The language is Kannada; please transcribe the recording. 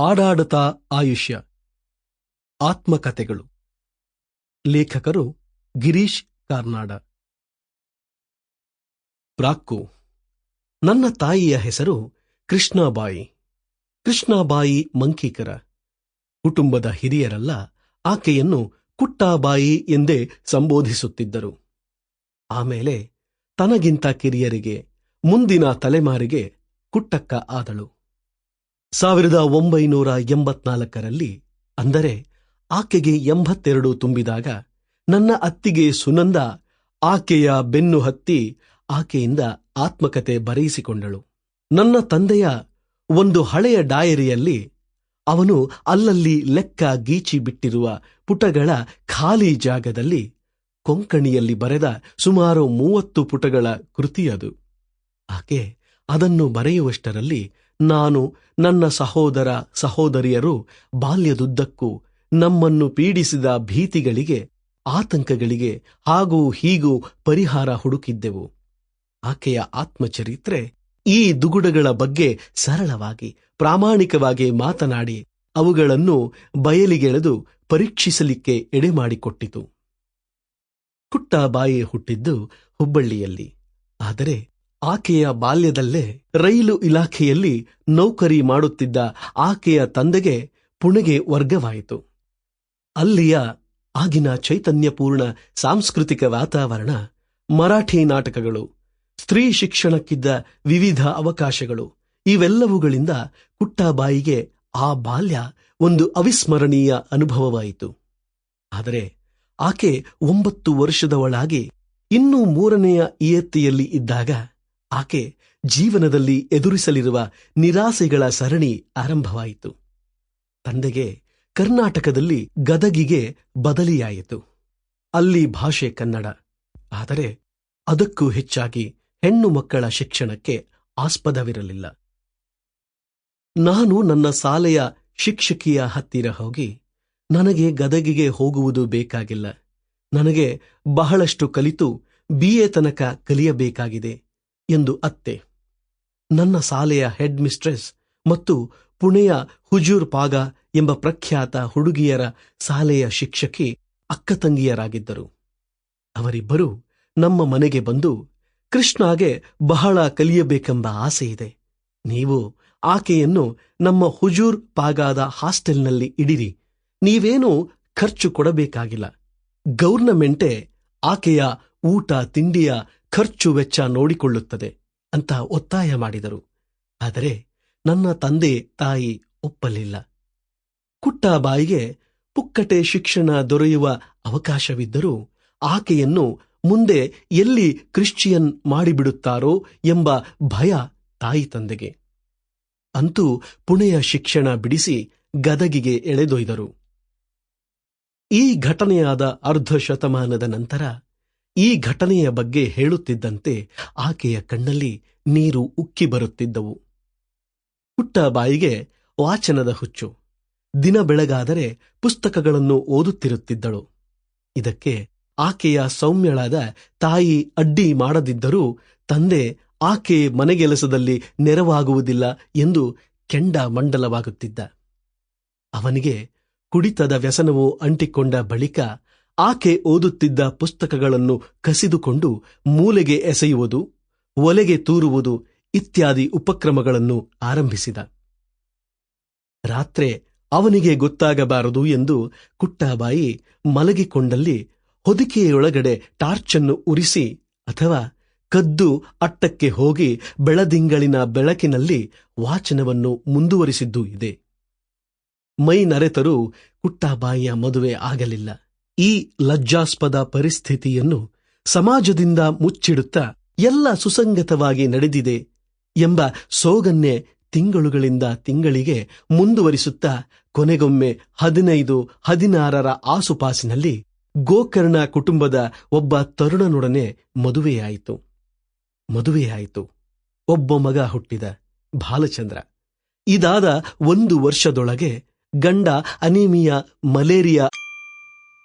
ಆಡಾಡತ ಆಯುಷ್ಯ. ಆತ್ಮಕಥೆಗಳು. ಲೇಖಕರು ಗಿರೀಶ್ ಕಾರ್ನಾಡ. ಪ್ರಾಕ್ಕು. ನನ್ನ ತಾಯಿಯ ಹೆಸರು ಕೃಷ್ಣಾಬಾಯಿ. ಕೃಷ್ಣಾಬಾಯಿ ಮಂಕೀಕರ. ಕುಟುಂಬದ ಹಿರಿಯರೆಲ್ಲ, ಆಕೆಯನ್ನು ಕುಟ್ಟಾಬಾಯಿ ಎಂದೇ ಸಂಬೋಧಿಸುತ್ತಿದ್ದರು. ಆಮೇಲೆ ತನಗಿಂತ ಕಿರಿಯರಿಗೆ, ಮುಂದಿನ ತಲೆಮಾರಿಗೆ ಕುಟ್ಟಕ್ಕ ಆದಳು. ಸಾವಿರದ ಒಂಬೈನೂರ ಎಂಬತ್ನಾಲ್ಕರಲ್ಲಿ, ಅಂದರೆ ಆಕೆಗೆ ಎಂಬತ್ತೆರಡು ತುಂಬಿದಾಗ, ನನ್ನ ಅತ್ತಿಗೆ ಸುನಂದ ಆಕೆಯ ಬೆನ್ನು ಹತ್ತಿ ಆಕೆಯಿಂದ ಆತ್ಮಕತೆ ಬರೆಯಿಸಿಕೊಂಡಳು. ನನ್ನ ತಂದೆಯ ಒಂದು ಹಳೆಯ ಡಾಯರಿಯಲ್ಲಿ ಅವನು ಅಲ್ಲಲ್ಲಿ ಲೆಕ್ಕ ಗೀಚಿ ಬಿಟ್ಟಿರುವ ಪುಟಗಳ ಖಾಲಿ ಜಾಗದಲ್ಲಿ ಕೊಂಕಣಿಯಲ್ಲಿ ಬರೆದ ಸುಮಾರು ಮೂವತ್ತು ಪುಟಗಳ ಕೃತಿಯದು. ಆಕೆ ಅದನ್ನು ಬರೆಯುವಷ್ಟರಲ್ಲಿ ನಾನು ನನ್ನ ಸಹೋದರ ಸಹೋದರಿಯರು ಬಾಲ್ಯದುದ್ದಕ್ಕೂ ನಮ್ಮನ್ನು ಪೀಡಿಸಿದ ಭೀತಿಗಳಿಗೆ, ಆತಂಕಗಳಿಗೆ ಹಾಗೂ ಹೀಗೂ ಪರಿಹಾರ ಹುಡುಕಿದ್ದೆವು. ಆಕೆಯ ಆತ್ಮಚರಿತ್ರೆ ಈ ದುಗುಡಗಳ ಬಗ್ಗೆ ಸರಳವಾಗಿ, ಪ್ರಾಮಾಣಿಕವಾಗಿ ಮಾತನಾಡಿ ಅವುಗಳನ್ನು ಬಯಲಿಗೆಳೆದು ಪರೀಕ್ಷಿಸಲಿಕ್ಕೆ ಎಡೆಮಾಡಿಕೊಟ್ಟಿತು. ಕುಟ್ಟಬಾಯಿ ಹುಟ್ಟಿದ್ದು ಹುಬ್ಬಳ್ಳಿಯಲ್ಲಿ. ಆದರೆ ಆಕೆಯ ಬಾಲ್ಯದಲ್ಲೇ ರೈಲು ಇಲಾಖೆಯಲ್ಲಿ ನೌಕರಿ ಮಾಡುತ್ತಿದ್ದ ಆಕೆಯ ತಂದೆಗೆ ಪುಣೆಗೆ ವರ್ಗವಾಯಿತು. ಅಲ್ಲಿಯ ಆಗಿನ ಚೈತನ್ಯಪೂರ್ಣ ಸಾಂಸ್ಕೃತಿಕ ವಾತಾವರಣ, ಮರಾಠಿ ನಾಟಕಗಳು, ಸ್ತ್ರೀ ಶಿಕ್ಷಣಕ್ಕಿದ್ದ ವಿವಿಧ ಅವಕಾಶಗಳು, ಇವೆಲ್ಲವುಗಳಿಂದ ಕುಟ್ಟಾಬಾಯಿಗೆ ಆ ಬಾಲ್ಯ ಒಂದು ಅವಿಸ್ಮರಣೀಯ ಅನುಭವವಾಯಿತು. ಆದರೆ ಆಕೆ ಒಂಬತ್ತು ವರ್ಷದವಳಾಗಿ ಇನ್ನೂ ಮೂರನೆಯ ಇಯತ್ತಿಯಲ್ಲಿ ಇದ್ದಾಗ ಆಕೆ ಜೀವನದಲ್ಲಿ ಎದುರಿಸಲಿರುವ ನಿರಾಸೆಗಳ ಸರಣಿ ಆರಂಭವಾಯಿತು. ತಂದೆಗೆ ಕರ್ನಾಟಕದಲ್ಲಿ ಗದಗಿಗೆ ಬದಲಿಯಾಯಿತು. ಅಲ್ಲಿ ಭಾಷೆ ಕನ್ನಡ. ಆದರೆ ಅದಕ್ಕೂ ಹೆಚ್ಚಾಗಿ ಹೆಣ್ಣು ಮಕ್ಕಳ ಶಿಕ್ಷಣಕ್ಕೆ ಆಸ್ಪದವಿರಲಿಲ್ಲ. ನಾನು ನನ್ನ ಶಾಲೆಯ ಶಿಕ್ಷಕಿಯ ಹತ್ತಿರ ಹೋಗಿ, ನನಗೆ ಗದಗಿಗೆ ಹೋಗುವುದು ಬೇಕಾಗಿಲ್ಲ. ನನಗೆ ಬಹಳಷ್ಟು ಕಲಿತು ಬಿಎ ತನಕ ಕಲಿಯಬೇಕಾಗಿದೆ. ಎಂದು ಅತ್ತೆ. ನನ್ನ ಶಾಲೆಯ ಹೆಡ್ ಮಿಸ್ಟ್ರೆಸ್ ಮತ್ತು ಪುಣೆಯ ಹುಜೂರ್ ಪಾಗ ಎಂಬ ಪ್ರಖ್ಯಾತ ಹುಡುಗಿಯರ ಶಾಲೆಯ ಶಿಕ್ಷಕಿ ಅಕ್ಕತಂಗಿಯರಾಗಿದ್ದರು ಅವರಿಬ್ಬರು ನಮ್ಮ ಮನೆಗೆ ಬಂದು ಕೃಷ್ಣಾಗೆ ಬಹಳ ಕಲಿಯಬೇಕೆಂಬ ಆಸೆ ಇದೆ. ನೀವು ಆಕೆಯನ್ನು ನಮ್ಮ ಹುಜೂರ್ ಪಾಗಾದ ಹಾಸ್ಟೆಲ್ನಲ್ಲಿ ಇಡಿರಿ. ನೀವೇನೂ ಖರ್ಚು ಕೊಡಬೇಕಾಗಿಲ್ಲ. ಗೌರ್ನಮೆಂಟೇ ಆಕೆಯ ಊಟ, ತಿಂಡಿಯ ಖರ್ಚು ವೆಚ್ಚ ನೋಡಿಕೊಳ್ಳುತ್ತದೆ ಅಂತ ಒತ್ತಾಯ ಮಾಡಿದರು. ಆದರೆ ನನ್ನ ತಂದೆ, ತಾಯಿ ಒಪ್ಪಲಿಲ್ಲ. ಕುಟ್ಟಾಬಾಯಿಗೆ ಪುಕ್ಕಟೆ ಶಿಕ್ಷಣ ದೊರೆಯುವ ಅವಕಾಶವಿದ್ದರೂ ಆಕೆಯನ್ನು ಮುಂದೆ ಎಲ್ಲಿ ಕ್ರಿಶ್ಚಿಯನ್ ಮಾಡಿಬಿಡುತ್ತಾರೋ ಎಂಬ ಭಯ ತಾಯಿ ತಂದೆಗೆ. ಅಂತೂ ಪುಣೆಯ ಶಿಕ್ಷಣ ಬಿಡಿಸಿ ಗದಗಿಗೆ ಎಳೆದೊಯ್ದರು. ಈ ಘಟನೆಯಾದ ಅರ್ಧ ಶತಮಾನದ ನಂತರ ಈ ಘಟನೆಯ ಬಗ್ಗೆ ಹೇಳುತ್ತಿದ್ದಂತೆ ಆಕೆಯ ಕಣ್ಣಲ್ಲಿ ನೀರು ಉಕ್ಕಿ ಬರುತ್ತಿದ್ದವು. ಪುಟ್ಟಬಾಯಿಗೆ ವಾಚನದ ಹುಚ್ಚು. ದಿನ ಬೆಳಗಾದರೆ ಪುಸ್ತಕಗಳನ್ನು ಓದುತ್ತಿರುತ್ತಿದ್ದಳು. ಇದಕ್ಕೆ ಆಕೆಯ ಸೌಮ್ಯಳಾದ ತಾಯಿ ಅಡ್ಡಿ ಮಾಡದಿದ್ದರೂ ತಂದೆ ಆಕೆ ಮನೆಗೆಲಸದಲ್ಲಿ ನೆರವಾಗುವುದಿಲ್ಲ ಎಂದು ಕೆಂಡ ಮಂಡಲವಾಗುತ್ತಿದ್ದ. ಅವನಿಗೆ ಕುಡಿತದ ವ್ಯಸನವು ಅಂಟಿಕೊಂಡ ಬಳಿಕ ಆಕೆ ಓದುತ್ತಿದ್ದ ಪುಸ್ತಕಗಳನ್ನು ಕಸಿದುಕೊಂಡು ಮೂಲೆಗೆ ಎಸೆಯುವುದು, ಒಲೆಗೆ ತೂರುವುದು ಇತ್ಯಾದಿ ಉಪಕ್ರಮಗಳನ್ನು ಆರಂಭಿಸಿದ. ರಾತ್ರೆ ಅವನಿಗೆ ಗೊತ್ತಾಗಬಾರದು ಎಂದು ಕುಟ್ಟಾಬಾಯಿ ಮಲಗಿಕೊಂಡಲ್ಲಿ ಹೊದಿಕೆಯೊಳಗಡೆ ಟಾರ್ಚನ್ನು ಉರಿಸಿ ಅಥವಾ ಕದ್ದು ಅಟ್ಟಕ್ಕೆ ಹೋಗಿ ಬೆಳದಿಂಗಳಿನ ಬೆಳಕಿನಲ್ಲಿ ವಾಚನವನ್ನು ಮುಂದುವರಿಸಿದ್ದೂ ಇದೆ. ಮೈ ನರೆತರೂ ಕುಟ್ಟಾಬಾಯಿಯ ಮದುವೆ ಆಗಲಿಲ್ಲ. ಈ ಲಜ್ಜಾಸ್ಪದ ಪರಿಸ್ಥಿತಿಯನ್ನು ಸಮಾಜದಿಂದ ಮುಚ್ಚಿಡುತ್ತಾ ಎಲ್ಲ ಸುಸಂಗತವಾಗಿ ನಡೆದಿದೆ ಎಂಬ ಸೋಗನ್ನೇ ತಿಂಗಳುಗಳಿಂದ ತಿಂಗಳಿಗೆ ಮುಂದುವರಿಸುತ್ತಾ ಕೊನೆಗೊಮ್ಮೆ ಹದಿನೈದು, ಹದಿನಾರರ ಆಸುಪಾಸಿನಲ್ಲಿ ಗೋಕರ್ಣ ಕುಟುಂಬದ ಒಬ್ಬ ತರುಣನೊಡನೆ ಮದುವೆಯಾಯಿತು. ಮದುವೆಯಾಯಿತು. ಒಬ್ಬ ಮಗ ಹುಟ್ಟಿದ ಬಾಲಚಂದ್ರ. ಇದಾದ ಒಂದು ವರ್ಷದೊಳಗೆ ಗಂಡ anaemia malaria